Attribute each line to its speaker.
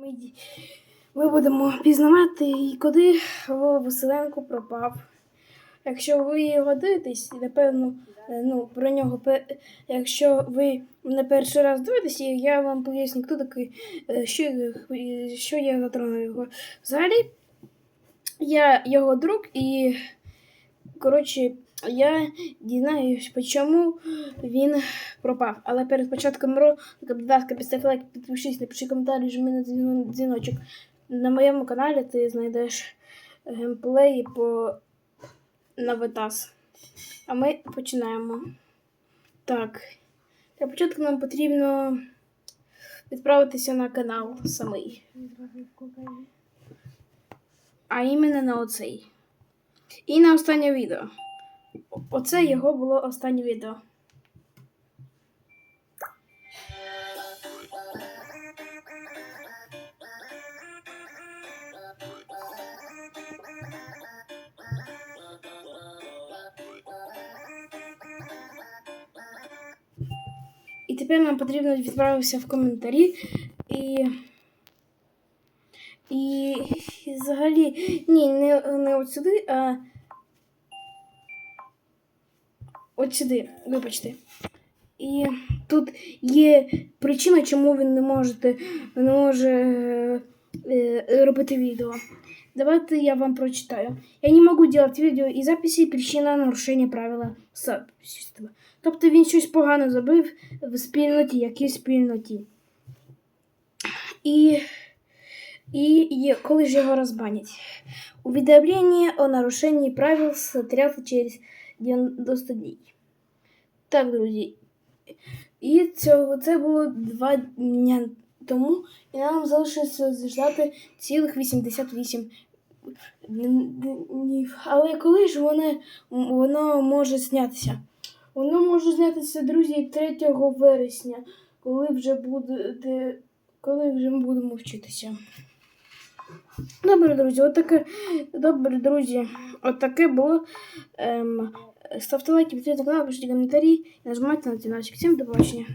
Speaker 1: Ми, ми будемо пізнавати, і куди Василенко пропав. Якщо ви його дивитесь, напевно, е, ну, про нього, якщо ви мене перший раз дивитесь, я вам поясню, хто такий, е, що, е, що я затронув його. Взагалі, я його друг і, коротше, я дізнаюсь, чому він пропав. Але перед початком ролика, будь ласка, підстав лайк, підпишись, напиши коментар, жми на дзвін- дзвіночок. На моєму каналі ти знайдеш геймплеї по Навитас. А ми починаємо. Так. Для початку нам потрібно відправитися на канал самий. А іменно на оцей. І на останнє відео. Оце його було останнє відео. І тепер нам потрібно відправитися в коментарі і. І, і взагалі, ні, не, не от сюди, а от сюди, вибачте. І тут є причина, чому він не може, не може е, е, робити відео. Давайте я вам прочитаю. Я не можу делать відео і записи причина нарушення правила сообщества. Тобто він щось погано зробив в спільноті, якій спільноті. І, і, коли ж його розбанять? Уведомление о нарушении правил сотряться через 90 днів. Так, друзі. І цього, це було два дня тому, і нам залишилося ждати цілих 88 днів. Але коли ж воно, воно може знятися? Воно може знятися, друзі, 3 вересня, коли вже буде, коли вже ми будемо вчитися. Добре, друзі, отаке, добре, друзі, отаке було. Ем, ставте лайки, підтримуйте канал, пишіть коментарі, нажимайте на дзвіночок. Всім до побачення.